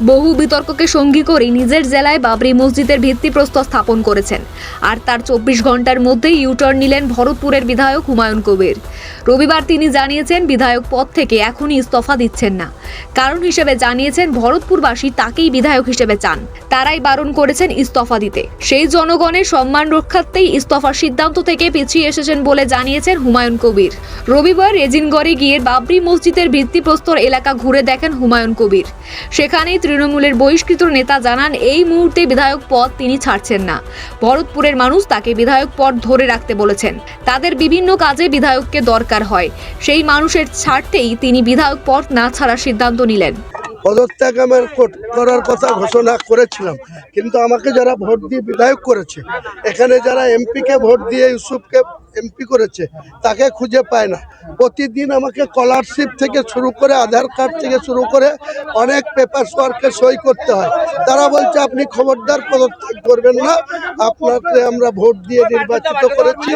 বহু বিতর্ককে সঙ্গী করে নিজের জেলায় বাবরি মসজিদের ভিত্তিপ্রস্তর স্থাপন করেছেন। আর তার চব্বিশ ঘণ্টার মধ্যেই ইউটার্ন নিলেন ভরতপুরের বিধায়ক হুমায়ুন কবির। রবিবার তিনি জানিয়েছেন, বিধায়ক পদ থেকে এখনই ইস্তফা দিচ্ছেন না। কারণ হিসেবে জানিয়েছেন, ভরতপুরবাসী তাকেই বিধায়ক হিসেবে চান। তারাই বারণ করেছেন ইস্তফা দিতে। সেই জনগণের সম্মান রক্ষার্থেই ইস্তফার সিদ্ধান্ত থেকে পিছিয়ে এসেছেন বলে জানিয়েছেন হুমায়ুন কবির। রবিবার রেজিনগড়ে গিয়ে বাবরি মসজিদের ভিত্তিপ্রস্তর এলাকা ঘুরে দেখেন হুমায়ুন কবির। সেখানেই তৃণমূলের বহিষ্কৃত নেতা জানান, এই মুহূর্তে বিধায়ক পদ তিনি ছাড়ছেন না। ভরতপুরের মানুষ তাকে বিধায়ক পদ ধরে রাখতে বলেছেন। তাদের বিভিন্ন কাজে বিধায়ককে দরকার হয়। সেই মানুষের ছাড়তেই তিনি বিধায়ক পদ না ছাড়ার সিদ্ধান্ত নিলেন। পদত্যাগ আমার কর- করার কথা ঘোষণা করেছিলাম, কিন্তু আমাকে যারা ভোট দিয়ে বিধায়ক করেছে, এখানে যারা এমপিকে ভোট দিয়ে ইউসুফকে এমপি করেছে, তাকে খুঁজে পায় না। প্রতিদিন আমাকে স্কলারশিপ থেকে শুরু করে আধার কার্ড থেকে শুরু করে অনেক পেপার ওয়ার্কে সই করতে হয়। তারা বলছে, আপনি খবরদার পদত্যাগ করবেন না। আপনাকে আমরা ভোট দিয়ে নির্বাচিত করেছি।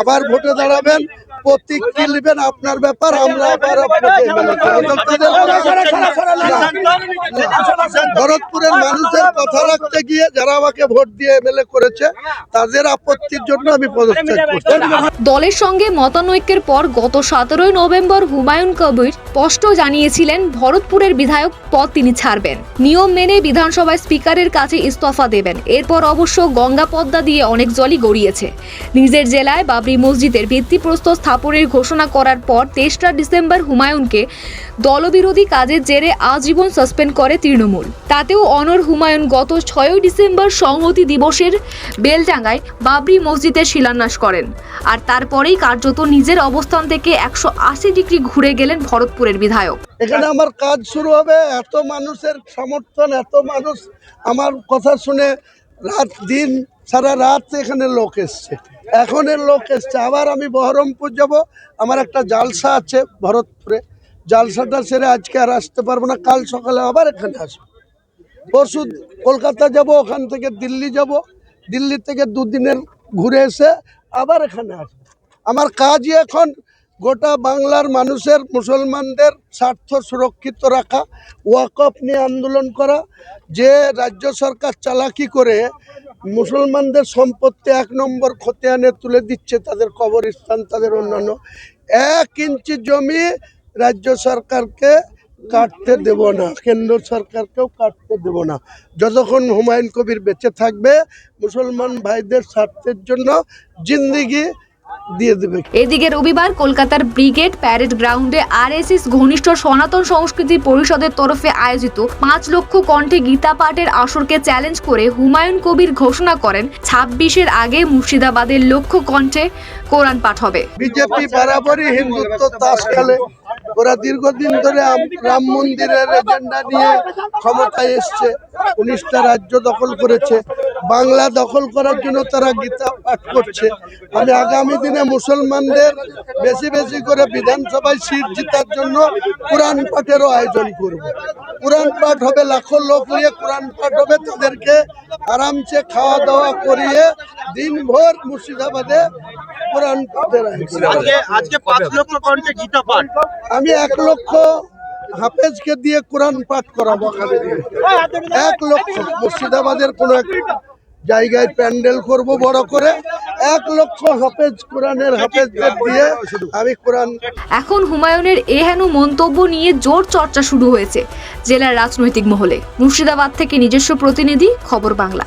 আবার ভোটে দাঁড়াবেন। প্রতীক কি আপনার ব্যাপার, আমরা। ভরতপুরের মানুষের কথা রাখতে গিয়ে যারা আমাকে ভোট দিয়ে এমএলএ করেছে, তাদের আপত্তির জন্য আমি পদত্যাগ করছি। দলের সঙ্গে মতানৈক্যের পর গত সতেরোই নভেম্বর হুমায়ুন কবির স্পষ্ট জানিয়েছিলেন, ভরতপুরের বিধায়ক পদ তিনি ছাড়বেন। নিয়ম মেনে বিধানসভায় স্পিকারের কাছে ইস্তফা দেবেন। এরপর অবশ্য গঙ্গা পদ্মা দিয়ে অনেক জলই গড়িয়েছে। নিজের জেলায় বাবরি মসজিদের ভিত্তিপ্রস্তর স্থাপনের ঘোষণা করার পর তেসরা ডিসেম্বর হুমায়ুনকে দলবিরোধী কাজের জেরে আজীবন সাসপেন্ড করে তৃণমূল। তাতেও অনর হুমায়ুন গত ছয়ই ডিসেম্বর সংহতি দিবসের বেলডাঙ্গায় বাবরি মসজিদের শিলান্যাস করেন। আর তারপরেই কার্যত নিজের অবস্থান থেকে একশো আশি ডিগ্রি ঘুরে গেলেন ভরতপুরের বিধায়ক। এখানে আমার কাজ শুরু হবে। এত মানুষের সমর্থন, এত মানুষ আমার কথা শুনে রাত দিন, সারা রাত এখানে লোক এসছে। এখন এর লোক এসছে। আবার আমি বহরমপুর যাব। আমার একটা জালসা আছে ভরতপুরে। জালসাটা সেরে আজকে আর আসতে পারব না। কাল সকালে আবার এখানে আসব। পরশু কলকাতা যাব, ওখান থেকে দিল্লি যাব। দিল্লি থেকে দুদিনের ঘুরে এসে আবার এখানে আসব। আমার কাজই এখন গোটা বাংলার মানুষের, মুসলমানদের স্বার্থ সুরক্ষিত রাখা ওয়াকফ নিয়ে আন্দোলন করা, যে রাজ্য সরকার চালাকি করে মুসলমানদের সম্পত্তি এক নম্বর খতিয়ানে তুলে দিচ্ছে তাদের কবরস্থান, তাদের অন্যান্য, এক ইঞ্চি জমি রাজ্য সরকারকে কাটতে দেব না, কেন্দ্র সরকারকেও কাটতে দেব না। যতক্ষণ হুমায়ুন কবির বেঁচে থাকবে, মুসলমান ভাইদের স্বার্থের জন্য জিন্দিগি দিয়ে দেবে। এদিকে রবিবার কলকাতার ব্রিগেড প্যারেড গ্রাউন্ডে আরএসএস ঘনিষ্ঠ সনাতন সংস্কৃতি পরিষদের তরফে আয়োজিত পাঁচ লক্ষ কণ্ঠে গীতা পাঠের আসরকে চ্যালেঞ্জ করে হুমায়ুন কবির ঘোষণা করেন ছাব্বিশের আগে মুর্শিদাবাদের লক্ষ কণ্ঠে কোরআন পাঠ হবে। বিজেপি বরাবরই হিন্দুত্ব তাস খেলে ওরা দীর্ঘদিন ধরে রাম মন্দিরের এজেন্ডা নিয়ে ক্ষমতায় এসছে উনিশটা রাজ্য দখল করেছে। বাংলা দখল করার জন্য তারা গীতা করছে। আমি আগামী দিনে মুসলমানদের বেশি বেশি করে বিধানসভায় সিট জেতার জন্য কোরআন পাঠেরও আয়োজন করব। কোরআন পাঠ হবে লাখো লোক নিয়ে কোরআন পাঠ হবে তাদেরকে আরামসে খাওয়া দাওয়া করিয়ে দিনভর মুর্শিদাবাদে কোরআন পাঠের আয়োজন আমি এক লক্ষ হাফেজকে দিয়ে কোরআন পাঠ করাবো এক লক্ষ। মুর্শিদাবাদের কোনো এক জায়গায় প্যান্ডেল করব বড় করে। এক লক্ষ হাফেজ কোরআনের হাফেজদের দিয়ে আমি কোরআন এখন হুমায়ুনের এহেন মন্তব্য নিয়ে জোর চর্চা শুরু হয়েছে জেলার রাজনৈতিক মহলে। মুর্শিদাবাদ থেকে নিজস্ব প্রতিনিধি, খবর বাংলা।